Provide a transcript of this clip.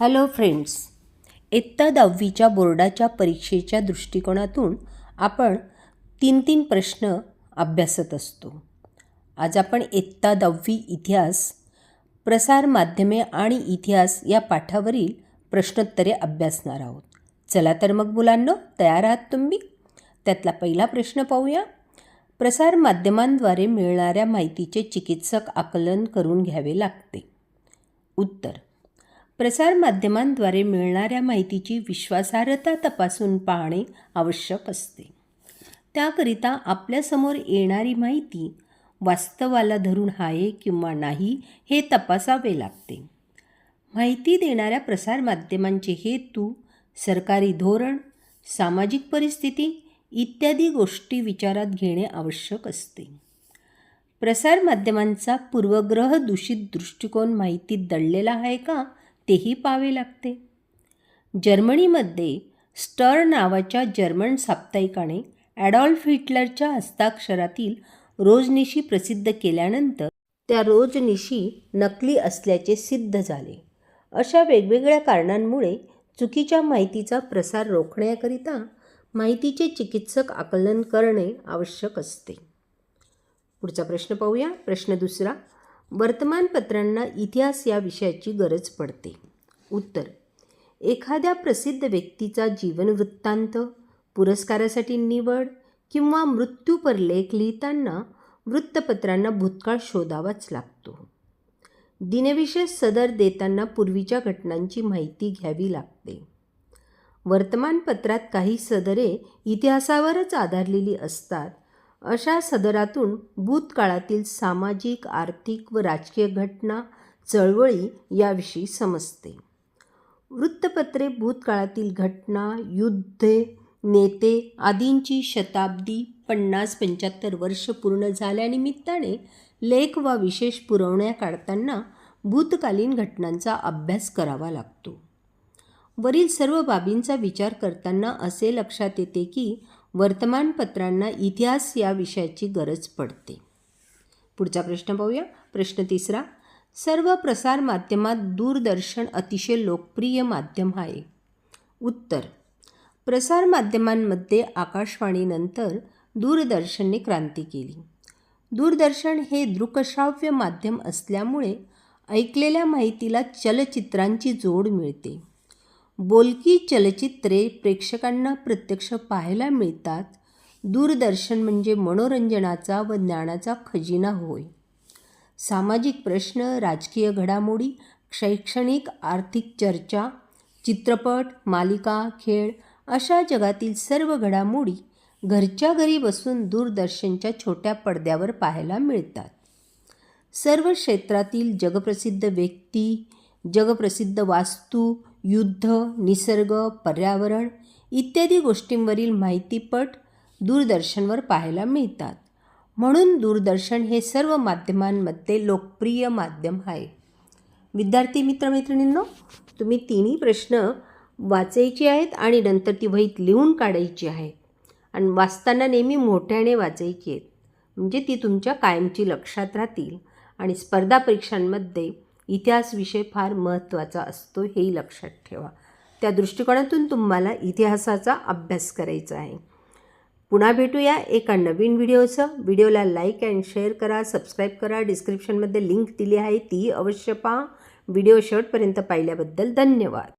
Hello friends इयत्ता दहावीच्या बोर्डाच्या परीक्षेच्या दृष्टिकोनातून आपण तीन तीन प्रश्न अभ्यासत असतो. आज आपण इयत्ता दहावी इतिहास प्रसार माध्यमे आणि इतिहास या पाठावरील प्रश्नोत्तरे अभ्यासणार आहोत. चला तर मग मुलांना तयार आहात तुम्ही? त्यातला पहिला प्रश्न पाहूया. प्रसार माध्यमांद्वारे मिळणाऱ्या माहितीचे चिकित्सक आकलन करून घ्यावे लागते. उत्तर. प्रसारमाध्यमांद्वारे मिळणाऱ्या माहितीची विश्वासार्हता तपासून पाहणे आवश्यक असते. त्याकरिता आपल्यासमोर येणारी माहिती वास्तवाला धरून आहे किंवा नाही हे तपासावे लागते. माहिती देणाऱ्या प्रसारमाध्यमांचे हेतू सरकारी धोरण सामाजिक परिस्थिती इत्यादी गोष्टी विचारात घेणे आवश्यक असते. प्रसारमाध्यमांचा पूर्वग्रह दूषित दृष्टिकोन माहितीत दडलेला आहे का? तेही पाहावे लागते. जर्मनीमध्ये स्टर नावाच्या जर्मन साप्ताहिकाने ॲडॉल्फ हिटलरच्या हस्ताक्षरातील रोजनिशी प्रसिद्ध केल्यानंतर त्या रोजनिशी नकली असल्याचे सिद्ध झाले. अशा वेगवेगळ्या कारणांमुळे चुकीच्या माहितीचा प्रसार रोखण्याकरिता माहितीचे चिकित्सक आकलन करणे आवश्यक असते. पुढचा प्रश्न पाहूया. प्रश्न दुसरा वर्तमानपत्रांना इतिहास या विषयाची गरज पडते. उत्तर. एखाद्या प्रसिद्ध व्यक्तीचा जीवनवृत्तांत पुरस्कारासाठी निवड किंवा मृत्यूपर लेख लिहिताना वृत्तपत्रांना भूतकाळ शोधावाच लागतो. दिनविशेष सदर देताना पूर्वीच्या घटनांची माहिती घ्यावी लागते. वर्तमानपत्रात काही सदरे इतिहासावरच आधारलेली असतात. अशा सदरातून भूतकाळातील सामाजिक आर्थिक व राजकीय घटना चळवळी याविषयी समजते. वृत्तपत्रे भूतकाळातील घटना युद्धे नेते आदींची शताब्दी पन्नास पंच्याहत्तर वर्ष पूर्ण झाल्यानिमित्ताने लेख वा विशेष पुरवण्या काढताना भूतकालीन घटनांचा अभ्यास करावा लागतो. वरील सर्व बाबींचा विचार करताना असे लक्षात येते की वर्तमानपत्रांना इतिहास या विषयाची गरज पडते. पुढचा प्रश्न पाहूया. प्रश्न तिसरा सर्व प्रसार माध्यमात दूरदर्शन अतिशय लोकप्रिय माध्यम आहे. उत्तर. प्रसारमाध्यमांमध्ये आकाशवाणीनंतर दूरदर्शनने क्रांती केली. दूरदर्शन हे दृकश्राव्य माध्यम असल्यामुळे ऐकलेल्या माहितीला चलचित्रांची जोड मिळते. बोलकी चलचित्रे प्रेक्षकांना प्रत्यक्ष पाहायला मिळतात. दूरदर्शन म्हणजे मनोरंजनाचा व ज्ञानाचा खजिना होय. सामाजिक प्रश्न राजकीय घडामोडी शैक्षणिक आर्थिक चर्चा चित्रपट मालिका खेळ अशा जगातील सर्व घडामोडी घरच्या घरी बसून दूरदर्शनच्या छोट्या पडद्यावर पाहायला मिळतात. सर्व क्षेत्रातील जगप्रसिद्ध व्यक्ती जगप्रसिद्ध वास्तू युद्ध निसर्ग पर्यावरण इत्यादी गोष्टींवरील माहितीपट दूरदर्शनवर पाहायला मिळतात. म्हणून दूरदर्शन हे सर्व माध्यमांमध्ये लोकप्रिय माध्यम आहे. विद्यार्थी मित्रमैत्रिणींनो तुम्ही तिन्ही प्रश्न वाचायचे आहेत आणि नंतर ती वहीत लिहून काढायची आहे. आणि वाचताना नेहमी मोठ्याने वाचायची आहेत. म्हणजे ती तुमच्या कायमची लक्षात राहतील. आणि स्पर्धा परीक्षांमध्ये इतिहास विषय फार महत्त्वाचा असतो हेही लक्षात ठेवा. त्या दृष्टिकोनातून तुम्हाला इतिहासाचा अभ्यास करायचा आहे. पुन्हा भेटूया एका नवीन व्हिडिओचं. व्हिडिओला लाईक अँड शेअर करा सबस्क्राईब करा. डिस्क्रिप्शनमध्ये लिंक दिली आहे ती अवश्य पहा. व्हिडिओ शेवटपर्यंत पाहिल्याबद्दल धन्यवाद.